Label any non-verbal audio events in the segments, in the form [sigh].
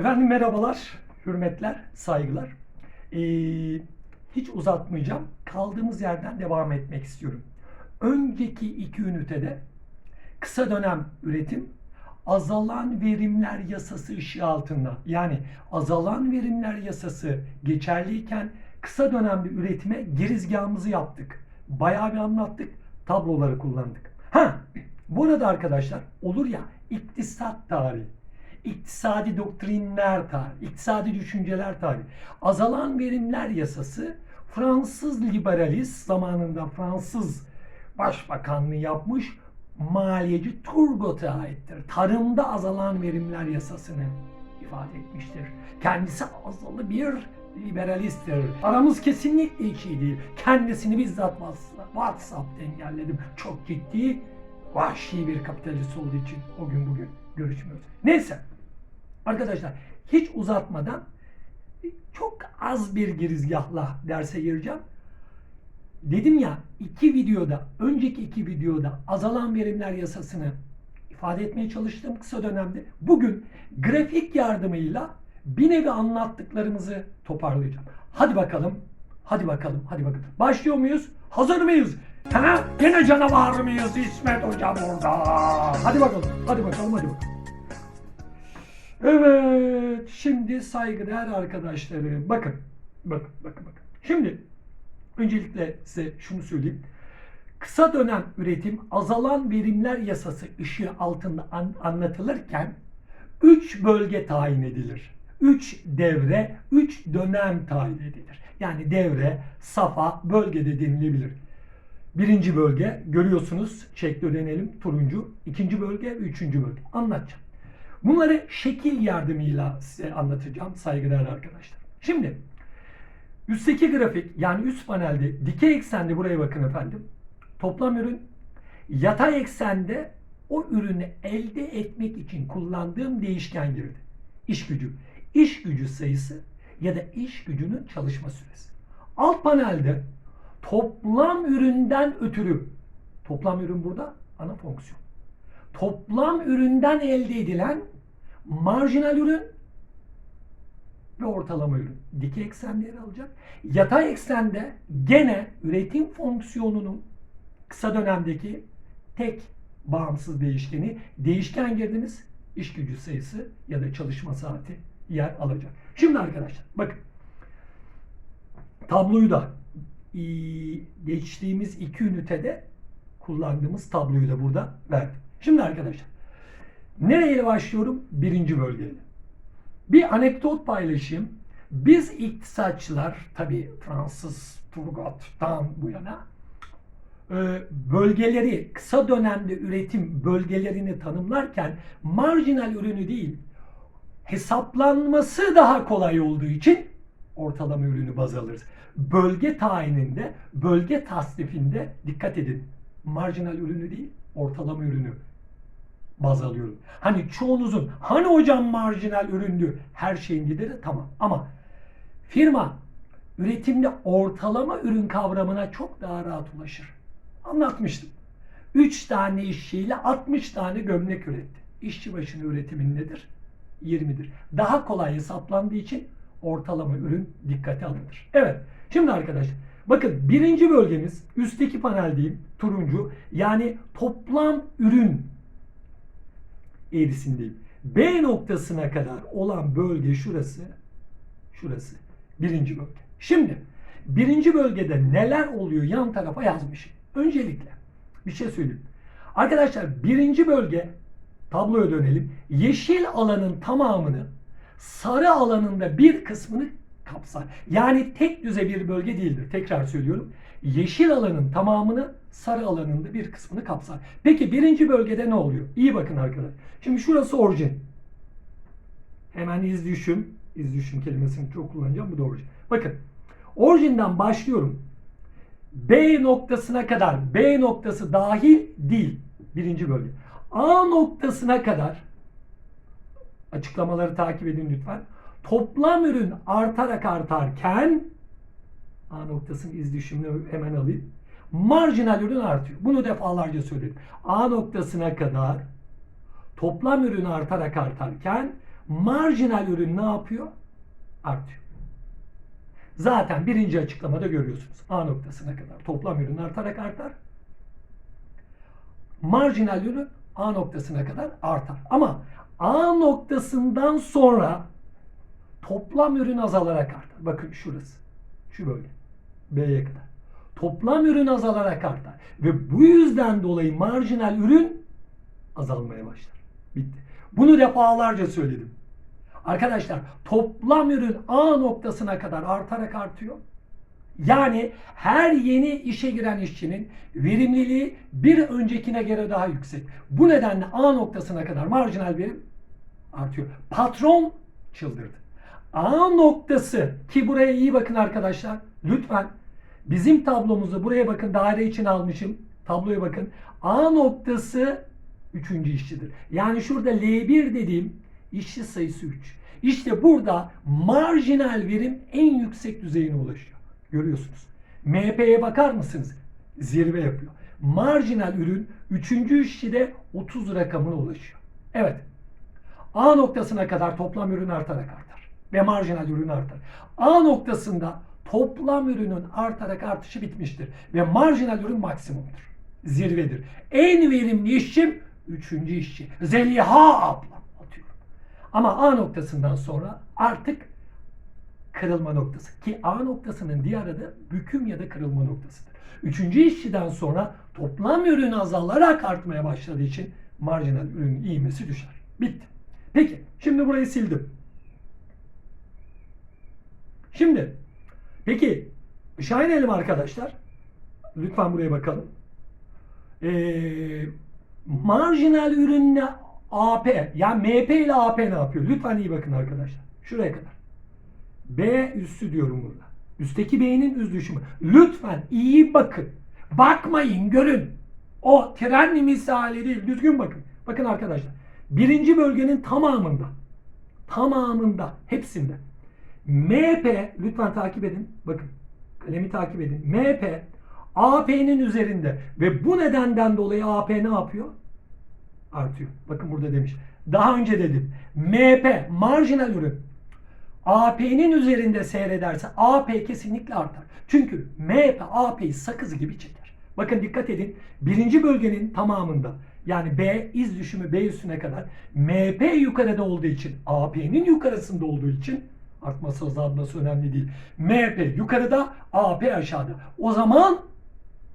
Efendim merhabalar, hürmetler, saygılar. Ee, hiç uzatmayacağım. Kaldığımız yerden devam etmek istiyorum. Önceki iki ünitede kısa dönem üretim azalan verimler yasası ışığı altında yani azalan verimler yasası geçerliyken kısa dönemli üretime girizgahımızı yaptık. Bayağı bir anlattık. Tabloları kullandık. Ha, bu arada arkadaşlar olur ya iktisat tarihi İktisadi doktrinler tarihi, iktisadi düşünceler tarihi. Azalan verimler yasası Fransız liberalist zamanında Fransız başbakanlığı yapmış maliyeci Turgot'a aittir. Tarımda azalan verimler yasasını ifade etmiştir. Kendisi azalı bir liberalisttir. Aramız kesinlikle iyi değil. Kendisini bizzat WhatsApp'ta engelledim. Çok ciddi vahşi bir kapitalist olduğu için o gün bugün görüşmüyoruz. Neyse. Arkadaşlar hiç uzatmadan çok az bir girizgahla derse gireceğim. Dedim ya iki videoda, önceki iki videoda azalan verimler yasasını ifade etmeye çalıştım kısa dönemde. Bugün grafik yardımıyla bir nevi anlattıklarımızı toparlayacağım. Hadi bakalım, hadi bakalım, hadi bakalım. Başlıyor muyuz? Hazır mıyız? Ha? Yine canavar mıyız İsmet Hocam orada? Hadi bakalım, hadi bakalım, hadi bakalım. Evet, şimdi saygıdeğer arkadaşlarım. Bakın, bakın, bakın, bakın. Şimdi öncelikle size şunu söyleyeyim. Kısa dönem üretim azalan verimler yasası ışığı altında an- anlatılırken 3 bölge tayin edilir. 3 devre, 3 dönem tayin edilir. Yani devre, safa, bölge de denilebilir. Birinci bölge görüyorsunuz şekli öğrenelim turuncu. İkinci bölge üçüncü bölge. Anlatacağım. Bunları şekil yardımıyla size anlatacağım saygıdeğer arkadaşlar. Şimdi üstteki grafik yani üst panelde dikey eksende buraya bakın efendim. Toplam ürün yatay eksende o ürünü elde etmek için kullandığım değişken girdi. İş gücü. İş gücü sayısı ya da iş gücünün çalışma süresi. Alt panelde toplam üründen ötürü toplam ürün burada ana fonksiyon toplam üründen elde edilen marjinal ürün ve ortalama ürün. Dikey eksende yer alacak. Yatay eksende gene üretim fonksiyonunun kısa dönemdeki tek bağımsız değişkeni değişken girdiniz iş gücü sayısı ya da çalışma saati yer alacak. Şimdi arkadaşlar bakın tabloyu da geçtiğimiz iki ünitede kullandığımız tabloyu da burada verdim. Şimdi arkadaşlar nereyle başlıyorum? Birinci bölgeyle. Bir anekdot paylaşayım. Biz iktisatçılar tabi Fransız Turgot'tan bu yana e, bölgeleri kısa dönemde üretim bölgelerini tanımlarken marjinal ürünü değil hesaplanması daha kolay olduğu için ortalama ürünü baz alırız. Bölge tayininde, bölge tasnifinde dikkat edin. Marjinal ürünü değil, ortalama ürünü baz alıyorum. Hani çoğunuzun hani hocam marjinal üründü her şeyin gideri tamam ama firma üretimde ortalama ürün kavramına çok daha rahat ulaşır. Anlatmıştım. 3 tane işçiyle 60 tane gömlek üretti. İşçi başına üretimin nedir? 20'dir. Daha kolay hesaplandığı için ortalama ürün dikkate alınır. Evet. Şimdi arkadaşlar bakın birinci bölgemiz üstteki panel diyeyim turuncu yani toplam ürün eğrisindeyim. B noktasına kadar olan bölge şurası. Şurası. Birinci bölge. Şimdi birinci bölgede neler oluyor yan tarafa yazmışım. Öncelikle bir şey söyleyeyim. Arkadaşlar birinci bölge tabloya dönelim. Yeşil alanın tamamını sarı alanında bir kısmını kapsar. Yani tek düze bir bölge değildir. Tekrar söylüyorum. Yeşil alanın tamamını sarı alanında bir kısmını kapsar. Peki birinci bölgede ne oluyor? İyi bakın arkadaşlar. Şimdi şurası orijin. Hemen iz düşüm. İz düşüm kelimesini çok kullanacağım. Bu da orijin. Bakın. Orijinden başlıyorum. B noktasına kadar B noktası dahil değil. Birinci bölge. A noktasına kadar açıklamaları takip edin lütfen. Toplam ürün artarak artarken A noktasının iz düşümünü hemen alayım. Marjinal ürün artıyor. Bunu defalarca söyledim. A noktasına kadar toplam ürün artarak artarken Marjinal ürün ne yapıyor? Artıyor. Zaten birinci açıklamada görüyorsunuz. A noktasına kadar toplam ürün artarak artar. Marjinal ürün A noktasına kadar artar. Ama A noktasından sonra toplam ürün azalarak artar. Bakın şurası. Şu bölge. B'ye kadar. Toplam ürün azalarak artar. Ve bu yüzden dolayı marjinal ürün azalmaya başlar. Bitti. Bunu defalarca söyledim. Arkadaşlar toplam ürün A noktasına kadar artarak artıyor. Yani her yeni işe giren işçinin verimliliği bir öncekine göre daha yüksek. Bu nedenle A noktasına kadar marjinal verim artıyor. Patron çıldırdı. A noktası ki buraya iyi bakın arkadaşlar. Lütfen bizim tablomuzu buraya bakın daire için almışım. Tabloya bakın. A noktası üçüncü işçidir. Yani şurada L1 dediğim işçi sayısı 3. İşte burada marjinal verim en yüksek düzeyine ulaşıyor. Görüyorsunuz. MP'ye bakar mısınız? Zirve yapıyor. Marjinal ürün 3. işçide 30 rakamına ulaşıyor. Evet. A noktasına kadar toplam ürün artarak artar. Ve marjinal ürün artar. A noktasında toplam ürünün artarak artışı bitmiştir. Ve marjinal ürün maksimumdur. Zirvedir. En verimli işçim 3. işçi. Zeliha ablam atıyorum. Ama A noktasından sonra artık kırılma noktası. Ki A noktasının diğer adı büküm ya da kırılma noktasıdır. Üçüncü işçiden sonra toplam ürün azalarak artmaya başladığı için marjinal ürün iğmesi düşer. Bitti. Peki şimdi burayı sildim. Şimdi peki aşağı inelim arkadaşlar. Lütfen buraya bakalım. Ee, marjinal ürünle AP yani MP ile AP ne yapıyor? Lütfen iyi bakın arkadaşlar. Şuraya kadar. B üssü diyorum burada. Üstteki B'nin üz düşümü. Lütfen iyi bakın. Bakmayın görün. O tren misali değil. Düzgün bakın. Bakın arkadaşlar. Birinci bölgenin tamamında tamamında hepsinde MP lütfen takip edin. Bakın kalemi takip edin. MP AP'nin üzerinde ve bu nedenden dolayı AP ne yapıyor? Artıyor. Bakın burada demiş. Daha önce dedim. MP marjinal ürün AP'nin üzerinde seyrederse AP kesinlikle artar. Çünkü MHP AP'yi sakız gibi çeker. Bakın dikkat edin. Birinci bölgenin tamamında yani B iz düşümü B üstüne kadar MP yukarıda olduğu için AP'nin yukarısında olduğu için artması azalması önemli değil. MP yukarıda AP aşağıda. O zaman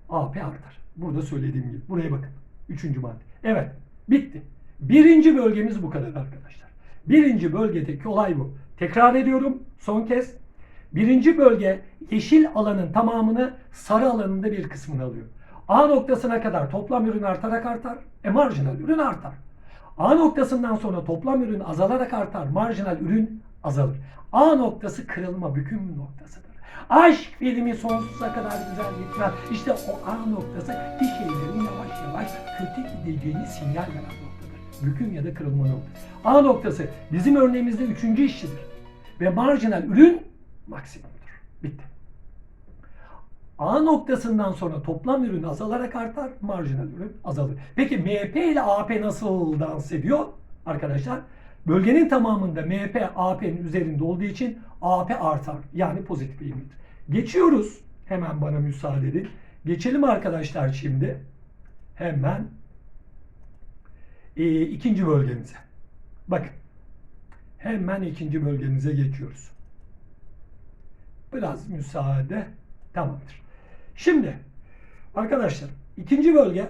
AP artar. Burada söylediğim gibi. Buraya bakın. Üçüncü madde. Evet. Bitti. Birinci bölgemiz bu kadar arkadaşlar. Birinci bölgedeki olay bu. Tekrar ediyorum son kez. Birinci bölge yeşil alanın tamamını sarı alanında bir kısmını alıyor. A noktasına kadar toplam ürün artarak artar. E marjinal ürün artar. A noktasından sonra toplam ürün azalarak artar. Marjinal ürün azalır. A noktası kırılma, büküm noktasıdır. Aşk filmi sonsuza kadar güzel gitmez. İşte o A noktası bir şeylerin yavaş yavaş kötü gideceğini sinyal veren noktadır. Büküm ya da kırılma noktası. A noktası bizim örneğimizde üçüncü işçidir. Ve marjinal ürün maksimumdur. Bitti. A noktasından sonra toplam ürün azalarak artar, marjinal ürün azalır. Peki MHP ile AP nasıl dans ediyor? Arkadaşlar bölgenin tamamında MHP AP'nin üzerinde olduğu için AP artar. Yani pozitif eğimlidir. Geçiyoruz. Hemen bana müsaade edin. Geçelim arkadaşlar şimdi. Hemen e, ikinci bölgemize. Bakın. Hemen ikinci bölgemize geçiyoruz. Biraz müsaade. Tamamdır. Şimdi arkadaşlar ikinci bölge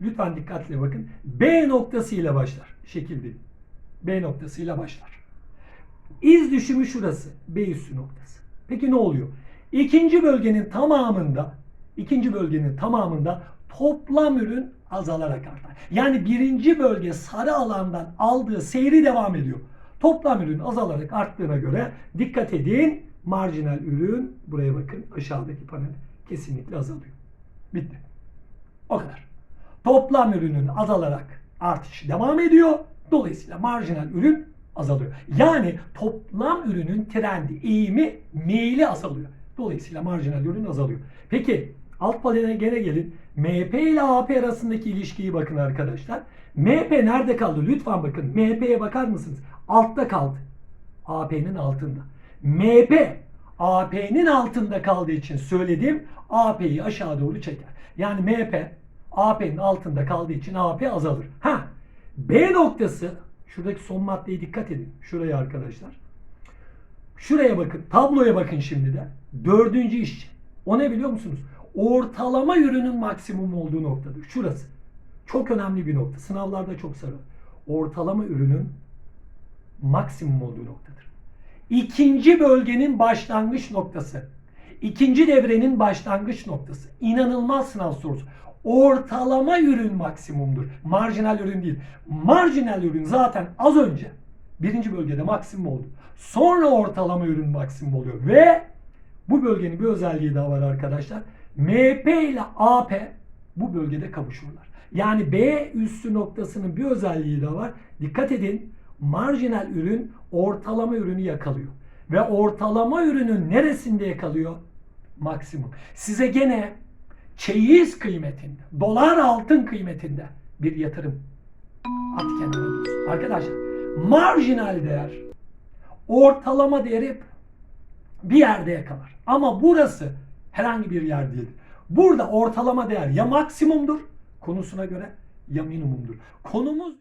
lütfen dikkatle bakın. B noktası ile başlar. Şekil değil. B noktası ile başlar. İz düşümü şurası. B üssü noktası. Peki ne oluyor? İkinci bölgenin tamamında ikinci bölgenin tamamında toplam ürün azalarak artar. Yani birinci bölge sarı alandan aldığı seyri devam ediyor. Toplam ürün azalarak arttığına göre dikkat edin marjinal ürün buraya bakın aşağıdaki panel kesinlikle azalıyor. Bitti. O kadar. Toplam ürünün azalarak artışı devam ediyor. Dolayısıyla marjinal ürün azalıyor. Yani toplam ürünün trendi, eğimi, meyli azalıyor. Dolayısıyla marjinal ürün azalıyor. Peki alt panele gene gelin. MP ile AP arasındaki ilişkiyi bakın arkadaşlar. MP nerede kaldı? Lütfen bakın. MP'ye bakar mısınız? Altta kaldı. AP'nin altında. MP AP'nin altında kaldığı için söylediğim AP'yi aşağı doğru çeker. Yani MP AP'nin altında kaldığı için AP azalır. Ha B noktası şuradaki son maddeye dikkat edin. Şuraya arkadaşlar. Şuraya bakın. Tabloya bakın şimdi de. Dördüncü iş. O ne biliyor musunuz? Ortalama ürünün maksimum olduğu noktadır. Şurası. Çok önemli bir nokta. Sınavlarda çok soru. Ortalama ürünün maksimum olduğu noktadır. İkinci bölgenin başlangıç noktası. İkinci devrenin başlangıç noktası. İnanılmaz sınav sorusu. Ortalama ürün maksimumdur. Marjinal ürün değil. Marjinal ürün zaten az önce birinci bölgede maksimum oldu. Sonra ortalama ürün maksimum oluyor. Ve bu bölgenin bir özelliği daha var arkadaşlar. MP ile AP bu bölgede kavuşurlar. Yani B üssü noktasının bir özelliği daha var. Dikkat edin. Marjinal ürün ortalama ürünü yakalıyor. Ve ortalama ürünün neresinde yakalıyor? Maksimum. Size gene çeyiz kıymetinde, dolar altın kıymetinde bir yatırım at kenara. Arkadaşlar marjinal değer ortalama değeri bir yerde yakalar. Ama burası herhangi bir yer değil. Burada ortalama değer ya maksimumdur konusuna göre ya minimumdur. Konumuz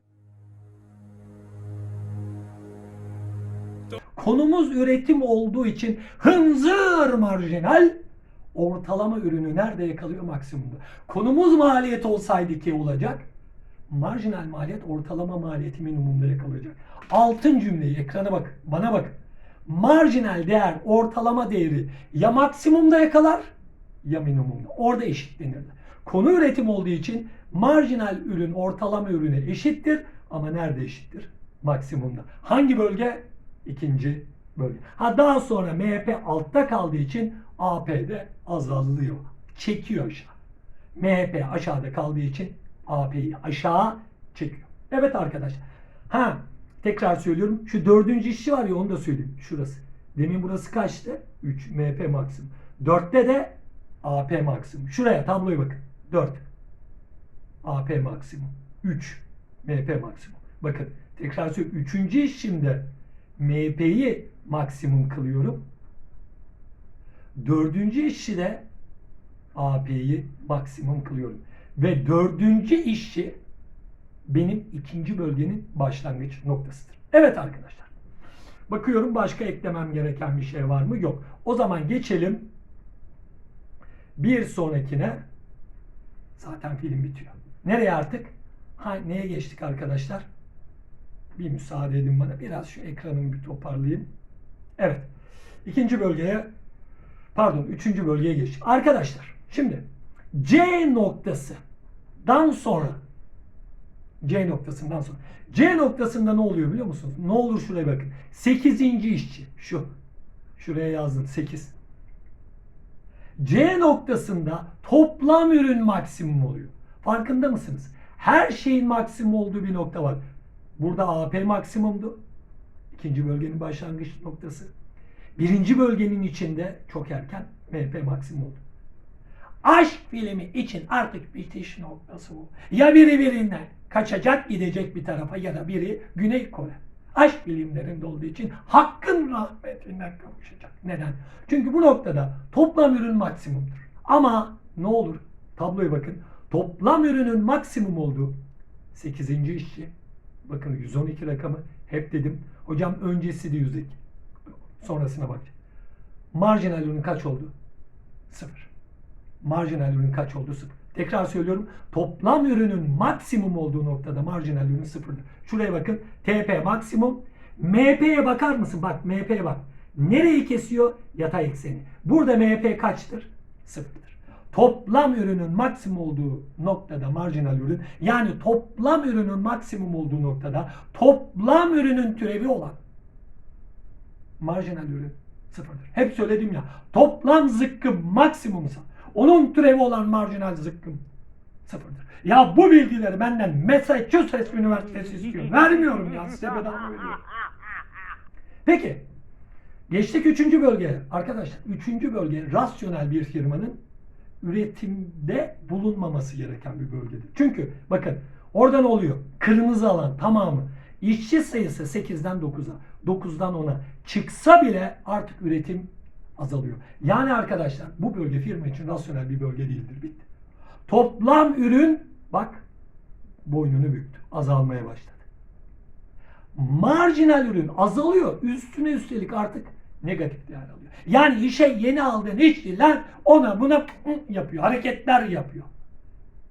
Konumuz üretim olduğu için hınzır marjinal ortalama ürünü nerede yakalıyor maksimumda. Konumuz maliyet olsaydı ki olacak. Marjinal maliyet ortalama maliyeti minimumda yakalayacak. Altın cümleyi ekrana bak, bana bak. Marjinal değer ortalama değeri ya maksimumda yakalar ya minimumda. Orada eşitlenirler. Konu üretim olduğu için marjinal ürün ortalama ürüne eşittir ama nerede eşittir? Maksimumda. Hangi bölge? İkinci bölge. Ha daha sonra MHP altta kaldığı için AP'de azalıyor. Çekiyor aşağı. MHP aşağıda kaldığı için AP'yi aşağı çekiyor. Evet arkadaşlar. Ha tekrar söylüyorum. Şu dördüncü işçi var ya onu da söyleyeyim. Şurası. Demin burası kaçtı? 3 MHP maksimum. 4'te de AP maksimum. Şuraya tabloya bakın. 4. AP maksimum. 3. MP maksimum. Bakın tekrar söylüyorum. Üçüncü işçimde MP'yi maksimum kılıyorum. Dördüncü işçi de AP'yi maksimum kılıyorum. Ve dördüncü işçi benim ikinci bölgenin başlangıç noktasıdır. Evet arkadaşlar. Bakıyorum başka eklemem gereken bir şey var mı? Yok. O zaman geçelim bir sonrakine. Zaten film bitiyor. Nereye artık? Ha, neye geçtik arkadaşlar? Bir müsaade edin bana. Biraz şu ekranımı bir toparlayayım. Evet. İkinci bölgeye pardon üçüncü bölgeye geçtik. Arkadaşlar şimdi C noktasından sonra C noktasından sonra C noktasında ne oluyor biliyor musunuz? Ne olur şuraya bakın. Sekizinci işçi şu. Şuraya yazdım 8. C noktasında toplam ürün maksimum oluyor. Farkında mısınız? Her şeyin maksimum olduğu bir nokta var. Burada AP maksimumdu. İkinci bölgenin başlangıç noktası. Birinci bölgenin içinde çok erken MP maksimum oldu. Aşk filmi için artık bitiş noktası bu. Ya biri birinden kaçacak gidecek bir tarafa ya da biri Güney Kore. Aşk filmlerinde olduğu için hakkın rahmetinden kavuşacak. Neden? Çünkü bu noktada toplam ürün maksimumdur. Ama ne olur? Tabloya bakın. Toplam ürünün maksimum olduğu 8. işçi. Bakın 112 rakamı hep dedim. Hocam öncesi de 102. Sonrasına bak. Marjinal ürün kaç oldu? Sıfır. Marjinal ürün kaç oldu? Sıfır. Tekrar söylüyorum. Toplam ürünün maksimum olduğu noktada marjinal ürün sıfırdır. Şuraya bakın. TP maksimum. MP'ye bakar mısın? Bak MP'ye bak. Nereyi kesiyor? Yatay ekseni. Burada MP kaçtır? Sıfırdır. Toplam ürünün maksimum olduğu noktada marjinal ürün yani toplam ürünün maksimum olduğu noktada toplam ürünün türevi olan marjinal ürün sıfırdır. Hep söyledim ya toplam zıkkım maksimumsa onun türevi olan marjinal zıkkım sıfırdır. Ya bu bilgileri benden Massachusetts Üniversitesi istiyor. Vermiyorum ya size bedava veriyorum. Peki geçtik üçüncü bölgeye. Arkadaşlar üçüncü bölge rasyonel bir firmanın üretimde bulunmaması gereken bir bölgedir. Çünkü bakın oradan oluyor. Kırmızı alan tamamı. İşçi sayısı 8'den 9'a, 9'dan 10'a çıksa bile artık üretim azalıyor. Yani arkadaşlar bu bölge firma için rasyonel bir bölge değildir. Bitti. Toplam ürün bak boynunu büktü. Azalmaya başladı. Marjinal ürün azalıyor. Üstüne üstelik artık negatif değer alıyor. Yani işe yeni aldığın işçiler ona buna yapıyor. Hareketler yapıyor.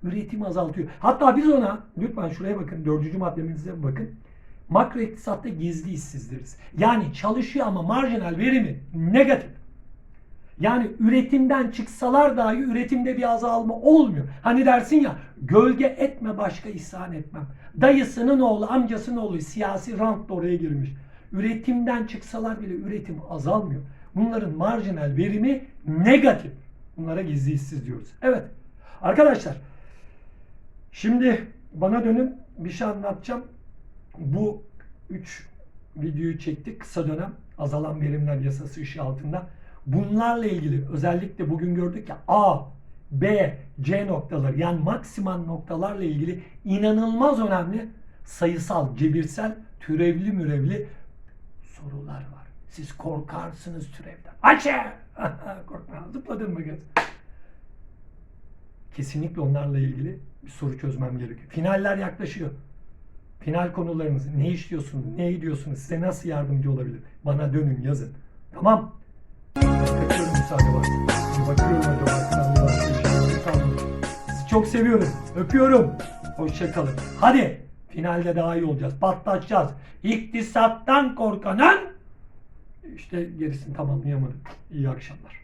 Üretimi azaltıyor. Hatta biz ona lütfen şuraya bakın. Dördüncü maddemize bakın. Makro iktisatta gizli işsiz deriz. Yani çalışıyor ama marjinal verimi negatif. Yani üretimden çıksalar dahi üretimde bir azalma olmuyor. Hani dersin ya gölge etme başka ihsan etmem. Dayısının oğlu amcasının oğlu siyasi rant oraya girmiş. Üretimden çıksalar bile üretim azalmıyor. Bunların marjinal verimi negatif. Bunlara gizli işsiz diyoruz. Evet arkadaşlar şimdi bana dönün bir şey anlatacağım. Bu 3 videoyu çektik kısa dönem azalan verimler yasası ışığı altında. Bunlarla ilgili özellikle bugün gördük ya A, B, C noktaları yani maksimal noktalarla ilgili inanılmaz önemli sayısal, cebirsel, türevli mürevli sorular var. Siz korkarsınız türevden. Açı! [laughs] Korkma. Zıpladın mı göz? Kesinlikle onlarla ilgili bir soru çözmem gerekiyor. Finaller yaklaşıyor. Final konularınız ne işliyorsunuz, ne ediyorsunuz, size nasıl yardımcı olabilir? Bana dönün yazın. Tamam. Kaçıyorum müsaade var. Bakıyorum acaba. Sizi çok seviyorum. Öpüyorum. Hoşçakalın. Hadi. Finalde daha iyi olacağız. Patlatacağız. İktisattan korkanın işte gerisini tamamlayamadım. İyi akşamlar.